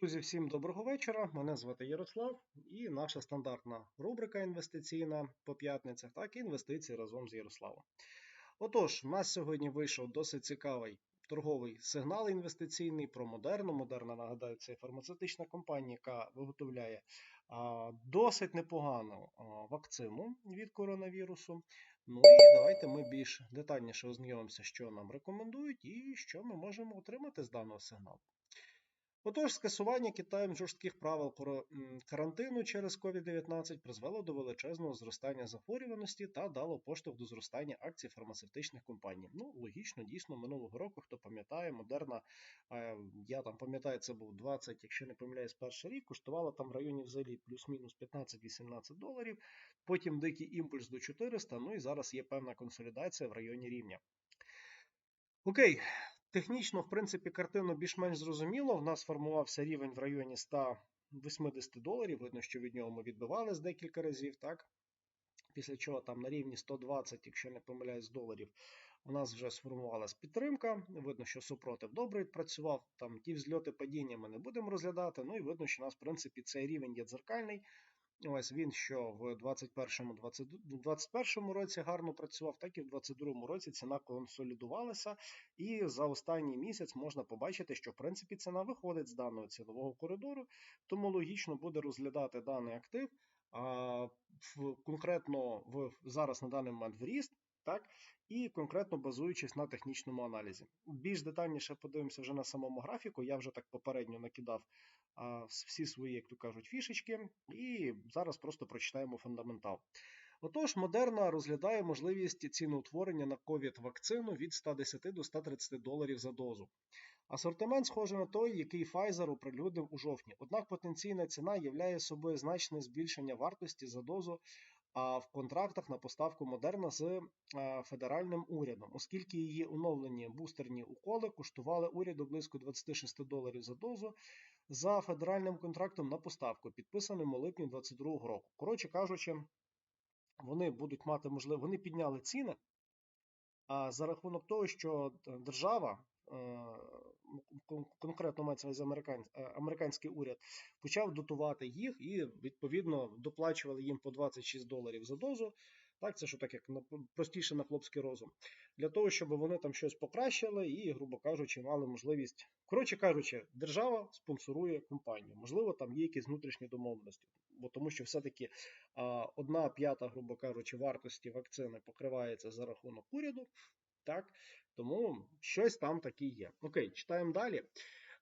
Друзі, всім доброго вечора. Мене звати Ярослав і наша стандартна рубрика інвестиційна по п'ятницях, так і інвестиції разом з Ярославом. Отож, у нас сьогодні вийшов досить цікавий торговий сигнал інвестиційний про Модерну. Модерна, нагадаю, це фармацевтична компанія, яка виготовляє а, досить непогану а, вакцину від коронавірусу. Ну і давайте ми більш детальніше ознайомимося, що нам рекомендують і що ми можемо отримати з даного сигналу. Отож, скасування Китаєм жорстких правил карантину через COVID-19 призвело до величезного зростання захворюваності та дало поштовх до зростання акцій фармацевтичних компаній. Ну, логічно, дійсно, минулого року, хто пам'ятає, модерна, я там пам'ятаю, це був 20, якщо не помиляюсь, перший рік, коштувала там в районі взагалі плюс-мінус 15-18 доларів. Потім дикий імпульс до 400, ну і зараз є певна консолідація в районі рівня. Окей, Технічно, в принципі, картину більш-менш зрозуміло. В нас формувався рівень в районі 180 доларів. Видно, що від нього ми відбивались декілька разів, так? Після чого там на рівні 120, якщо не помиляюсь, доларів, у нас вже сформувалась підтримка. Видно, що супротив добре відпрацював. Там ті взльоти падіння ми не будемо розглядати. Ну і видно, що у нас, в принципі, цей рівень є дзеркальний. Ось він що в 2021 році гарно працював, так і в 2022 році ціна консолідувалася. І за останній місяць можна побачити, що в принципі ціна виходить з даного цінового коридору, тому логічно буде розглядати даний актив. А в, конкретно в зараз на даний момент в ріст, так, і конкретно базуючись на технічному аналізі. Більш детальніше подивимося вже на самому графіку. Я вже так попередньо накидав всі свої, як то кажуть, фішечки, і зараз просто прочитаємо фундаментал. Отож, Модерна розглядає можливість ціноутворення на ковід-вакцину від 110 до 130 доларів за дозу. Асортимент схожий на той, який Pfizer оприлюднив у жовтні. Однак потенційна ціна являє собою значне збільшення вартості за дозу в контрактах на поставку Модерна з федеральним урядом, оскільки її оновлені бустерні уколи коштували уряду близько 26 доларів за дозу за федеральним контрактом на поставку, підписаним у липні 2022 року. Коротше кажучи, вони будуть мати можливість, вони підняли ціни. А за рахунок того, що держава Е, конкретно мається е, американський уряд, почав дотувати їх і відповідно доплачували їм по 26 доларів за дозу. Так, це що так як простіше на хлопський розум, для того, щоб вони там щось покращили і, грубо кажучи, мали можливість. Коротше кажучи, держава спонсорує компанію. Можливо, там є якісь внутрішні домовленості, бо тому що все-таки одна п'ята, грубо кажучи, вартості вакцини покривається за рахунок уряду. Так, тому щось там таке є. Окей, читаємо далі.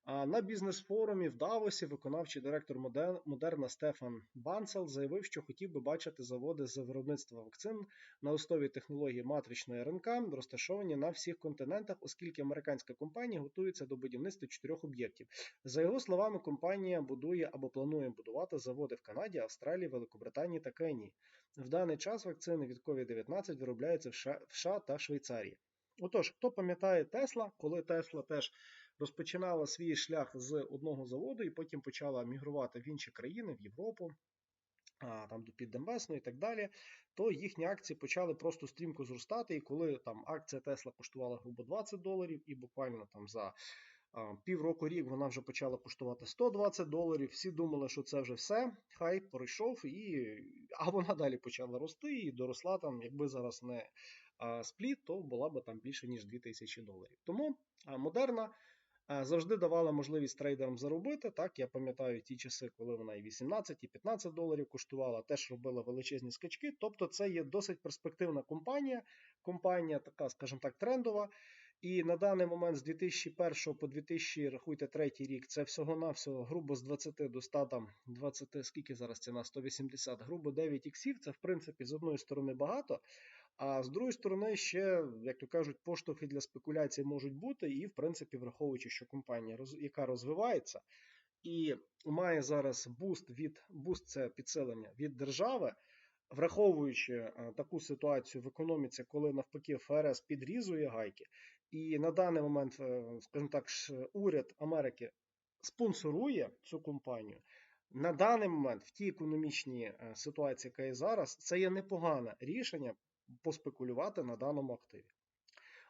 На бізнес-форумі в Давосі виконавчий директор Модерна Стефан Банцел заявив, що хотів би бачити заводи з виробництва вакцин на основі технології матричної РНК, розташовані на всіх континентах, оскільки американська компанія готується до будівництва чотирьох об'єктів. За його словами, компанія будує або планує будувати заводи в Канаді, Австралії, Великобританії та Кенії. В даний час вакцини від COVID-19 виробляються в США та Швейцарії. Отож, хто пам'ятає Тесла, коли Тесла теж розпочинала свій шлях з одного заводу і потім почала мігрувати в інші країни, в Європу, там до Піддембесну і так далі, то їхні акції почали просто стрімко зростати. І коли там акція Тесла коштувала грубо 20 доларів, і буквально там за півроку рік вона вже почала коштувати 120 доларів. Всі думали, що це вже все. Хай пройшов, і а вона далі почала рости і доросла там, якби зараз не спліт, то була б там більше ніж 2000 доларів. Тому модерна завжди давала можливість трейдерам заробити. Так, я пам'ятаю ті часи, коли вона і 18, і 15 доларів коштувала, теж робила величезні скачки. Тобто, це є досить перспективна компанія. Компанія така, скажімо так, трендова. І на даний момент з 2001 по 2003 рік це всього-навсього грубо з 20 до 100, там 20, скільки зараз ціна 180, грубо 9 іксів. Це в принципі з одної сторони багато. А з другої сторони, ще, як то кажуть, поштовхи для спекуляцій можуть бути, і, в принципі, враховуючи, що компанія, яка розвивається, і має зараз буст від буст це підсилення від держави, враховуючи е, таку ситуацію в економіці, коли навпаки ФРС підрізує гайки, і на даний момент, е, скажімо так, уряд Америки спонсорує цю компанію. На даний момент в тій економічній е, ситуації, яка є зараз, це є непогане рішення поспекулювати на даному активі.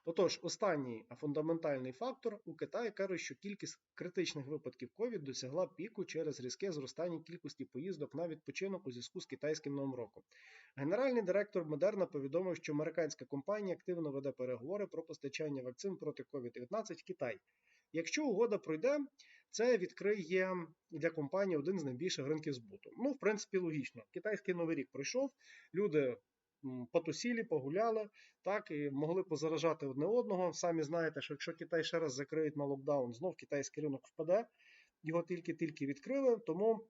Отож, останній фундаментальний фактор у Китаї каже, що кількість критичних випадків COVID досягла піку через різке зростання кількості поїздок на відпочинок у зв'язку з китайським новим роком. Генеральний директор Модерна повідомив, що американська компанія активно веде переговори про постачання вакцин проти COVID-19 в Китай. Якщо угода пройде, це відкриє для компанії один з найбільших ринків збуту. Ну, в принципі, логічно. Китайський новий рік пройшов, люди м, потусілі, погуляли, так і могли позаражати одне одного. Самі знаєте, що якщо Китай ще раз закриють на локдаун, знов китайський ринок впаде. Його тільки-тільки відкрили, тому.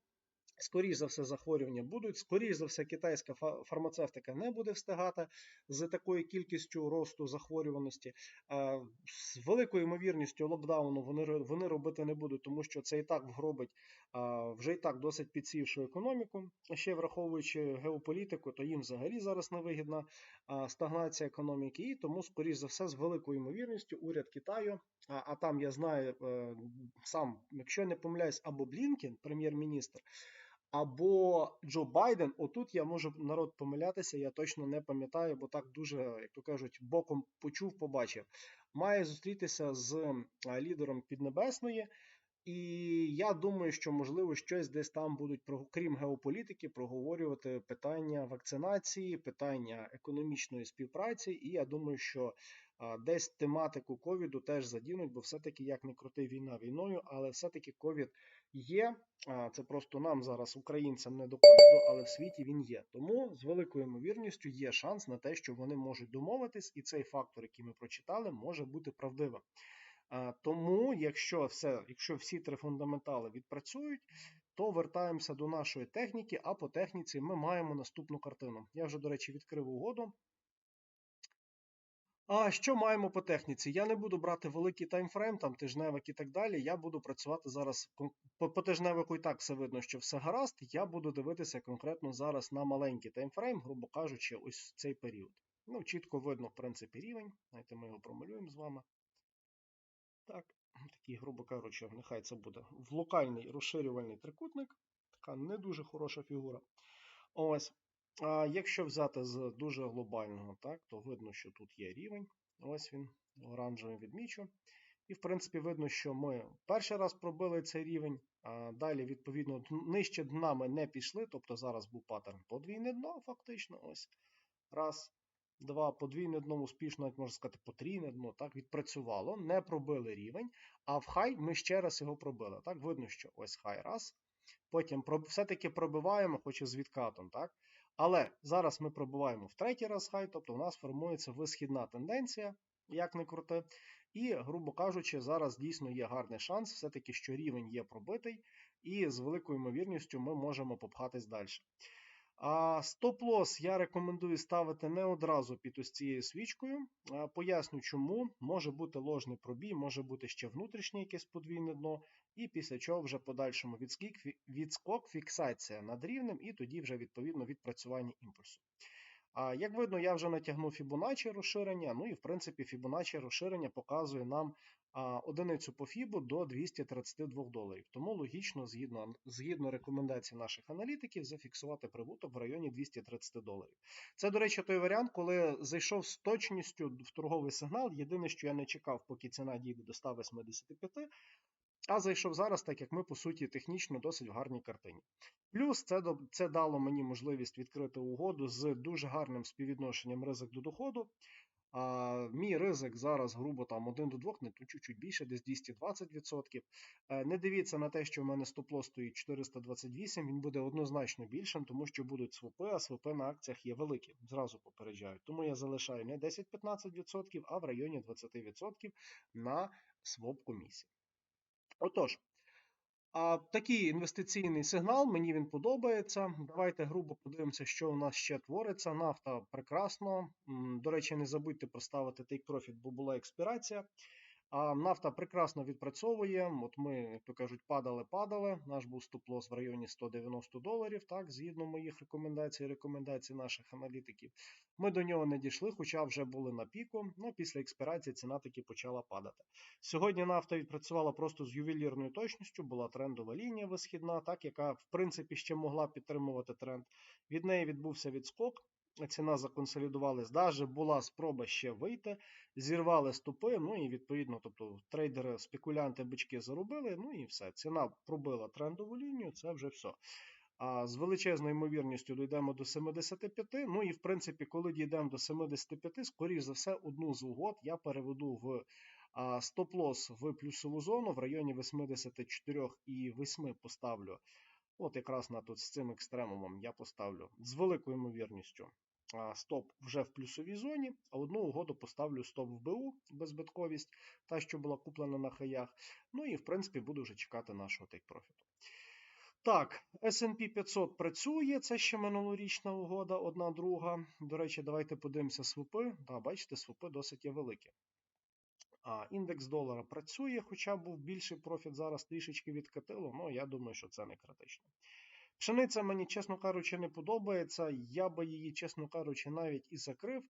Скоріше за все, захворювання будуть. Скоріше за все, китайська фа- фармацевтика не буде встигати з такою кількістю росту захворюваності. Е, З великою ймовірністю локдауну вони, вони робити не будуть, тому що це і так вгробить вже і так досить підсівшу економіку. Ще враховуючи геополітику, то їм взагалі зараз невигідна стагнація економіки, і тому, скоріш за все, з великою ймовірністю уряд Китаю, а, а там я знаю е, сам, якщо не помиляюсь, або Блінкен, прем'єр-міністр, або Джо Байден. Отут я можу народ помилятися, я точно не пам'ятаю, бо так дуже, як то кажуть, боком почув, побачив. Має зустрітися з лідером Піднебесної. І я думаю, що можливо щось десь там будуть про- крім геополітики, проговорювати питання вакцинації, питання економічної співпраці. І я думаю, що десь тематику ковіду теж задінуть, бо все-таки як не крути війна війною, але все-таки ковід є. Це просто нам зараз, українцям, не до ковіду, але в світі він є. Тому з великою ймовірністю є шанс на те, що вони можуть домовитись, і цей фактор, який ми прочитали, може бути правдивим. Тому, якщо все, якщо всі три фундаментали відпрацюють, то вертаємося до нашої техніки, а по техніці ми маємо наступну картину. Я вже, до речі, відкрив угоду. А що маємо по техніці? Я не буду брати великий таймфрейм, там тижневик і так далі. Я буду працювати зараз по, тижневику і так все видно, що все гаразд. Я буду дивитися конкретно зараз на маленький таймфрейм, грубо кажучи, ось цей період. Ну, чітко видно, в принципі, рівень. Знаєте, ми його промалюємо з вами. Так, такий, грубо кажучи, нехай це буде в локальний розширювальний трикутник. Така не дуже хороша фігура. Ось. А якщо взяти з дуже глобального, так, то видно, що тут є рівень. Ось він, оранжевим відмічу. І, в принципі, видно, що ми перший раз пробили цей рівень, а далі, відповідно, нижче дна ми не пішли, тобто зараз був паттерн подвійне дно, фактично. Ось. Раз, два, подвійне дно успішно, навіть можна сказати, потрійне дно, так, відпрацювало, не пробили рівень, а в хай ми ще раз його пробили. Так, видно, що ось хай раз. Потім все-таки пробиваємо, хоч і з відкатом, так? Але зараз ми пробуваємо в третій раз хай, тобто у нас формується висхідна тенденція, як не крути. І, грубо кажучи, зараз дійсно є гарний шанс, все-таки, що рівень є пробитий, і з великою ймовірністю ми можемо попхатись далі. А стоп-лосс я рекомендую ставити не одразу під ось цією свічкою. Поясню чому. Може бути ложний пробій, може бути ще внутрішнє якесь подвійне дно, і після чого вже подальшому відскік, відскок, фіксація над рівнем, і тоді вже відповідно відпрацювання імпульсу. А як видно, я вже натягнув Fibonacci розширення. Ну і в принципі Fibonacci розширення показує нам одиницю по фібу до 232 доларів. Тому логічно, згідно, згідно рекомендацій наших аналітиків, зафіксувати прибуток в районі 230 доларів. Це, до речі, той варіант, коли зайшов з точністю в торговий сигнал. Єдине, що я не чекав, поки ціна дійде до 185, а зайшов зараз, так як ми, по суті, технічно досить в гарній картині. Плюс це, це дало мені можливість відкрити угоду з дуже гарним співвідношенням ризик до доходу. А, мій ризик зараз грубо там 1 до 2, не то чуть-чуть більше, десь 220%. Е, Не дивіться на те, що в мене стоп-лосс стоїть 428, він буде однозначно більшим, тому що будуть свопи, а свопи на акціях є великі. Зразу попереджаю. Тому я залишаю не 10-15%, а в районі 20% на своп комісії. Отож, а такий інвестиційний сигнал, мені він подобається. Давайте грубо подивимося, що у нас ще твориться. Нафта прекрасно. До речі, не забудьте поставити take profit, бо була експірація. А нафта прекрасно відпрацьовує. От ми, як то кажуть, падали, падали. Наш був стоп-лосс в районі 190 доларів, так, згідно моїх рекомендацій, рекомендацій наших аналітиків. Ми до нього не дійшли, хоча вже були на піку. Ну, після експірації ціна таки почала падати. Сьогодні нафта відпрацювала просто з ювелірною точністю, була трендова лінія висхідна, так, яка в принципі ще могла підтримувати тренд. Від неї відбувся відскок. Ціна законсолідувалась. Даже була спроба ще вийти, зірвали стопи, ну і відповідно, тобто трейдери, спекулянти, бички заробили, ну і все. Ціна пробила трендову лінію, це вже все. А з величезною ймовірністю дійдемо до 75. Ну і в принципі, коли дійдемо до 75, скоріш за все, одну з угод я переведу в а, стоп-лосс в плюсову зону в районі 84,8 поставлю. От якраз на тут з цим екстремумом я поставлю з великою ймовірністю стоп вже в плюсовій зоні, а одну угоду поставлю стоп в БУ беззбитковість, та, що була куплена на хаях. Ну і в принципі буду вже чекати нашого тейк-профіту. Так, S&P 500 працює, це ще минулорічна угода, одна друга. До речі, давайте подивимося свопи. Да, бачите, свопи досить є великі. А, індекс долара працює, хоча був більший профіт, зараз трішечки відкатило, але я думаю, що це не критично. Пшениця мені, чесно кажучи, не подобається. Я би її, чесно кажучи, навіть і закрив.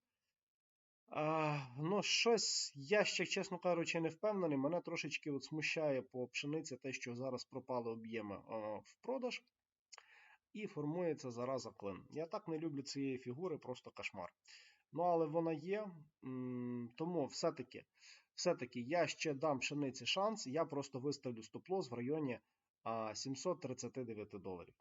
А, ну, щось я ще, чесно кажучи, не впевнений. Мене трошечки от смущає по пшениці те, що зараз пропали об'єми в продаж. І формується зараза клин. Я так не люблю цієї фігури, просто кошмар. Ну, але вона є. Тому все-таки все-таки я ще дам пшениці шанс. Я просто виставлю стоп-лосс в районі 739 доларів.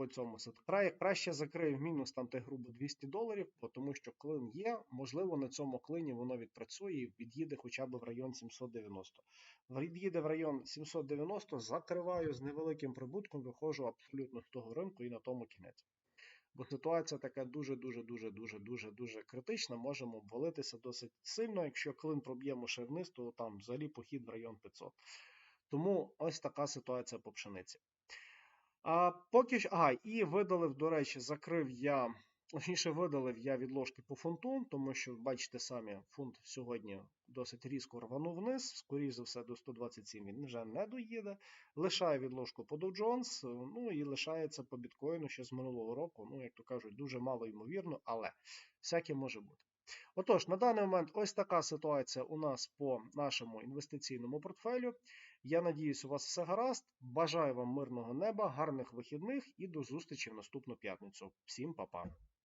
По цьому сету. Кра- Краще закрию в мінус там те грубо 200 доларів, тому що клин є. Можливо, на цьому клині воно відпрацює і від'їде хоча б в район 790. Від'їде в район 790, закриваю з невеликим прибутком, виходжу абсолютно з того ринку і на тому кінець. Бо ситуація така дуже, дуже, дуже, дуже, дуже, дуже критична. Можемо обвалитися досить сильно. Якщо клин проб'ємо ще вниз, то там взагалі похід в район 500. Тому ось така ситуація по пшениці. А поки що, ага, і видалив, до речі, закрив я, точніше, видалив я відложки по фунту, тому що, бачите самі, фунт сьогодні досить різко рванув вниз, скоріше за все, до 127 він вже не доїде. Лишаю відложку по Dow Jones, ну і лишається по біткоїну ще з минулого року. Ну, як то кажуть, дуже мало ймовірно, але всяке може бути. Отож, на даний момент ось така ситуація у нас по нашому інвестиційному портфелю. Я надіюсь, у вас все гаразд. Бажаю вам мирного неба, гарних вихідних і до зустрічі в наступну п'ятницю. Всім па-па!